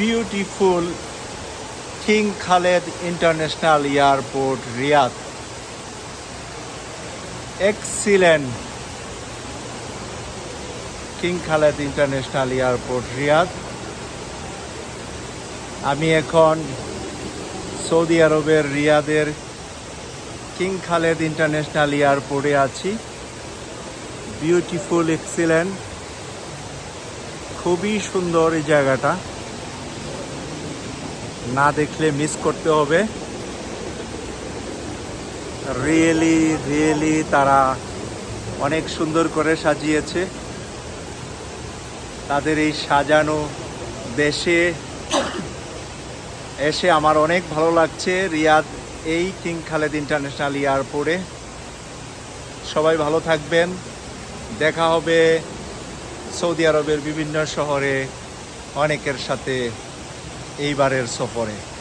Beautiful King Khaled international airport Riyadh excellent King Khaled international airport Riyadh আমি এখন Saudi আরবের রিয়াদের king Khaled international এয়ারপোর্টে আছি। বিউটিফুল এক্সিলেন্ট খুবই সুন্দর এই জায়গাটা। না দেখলে মিস করতে হবে। রিয়েলি রিয়েলি তারা অনেক সুন্দর করে সাজিয়েছে। তাদের এই সাজানো দেশে এসে আমার অনেক ভালো লাগছে। রিয়াদ এই কিং খালেদ ইন্টারন্যাশনাল এয়ারপোর্টে। সবাই ভালো থাকবেন। দেখা হবে সৌদি আরবের বিভিন্ন শহরে অনেকের সাথে। এইবারের সফরে।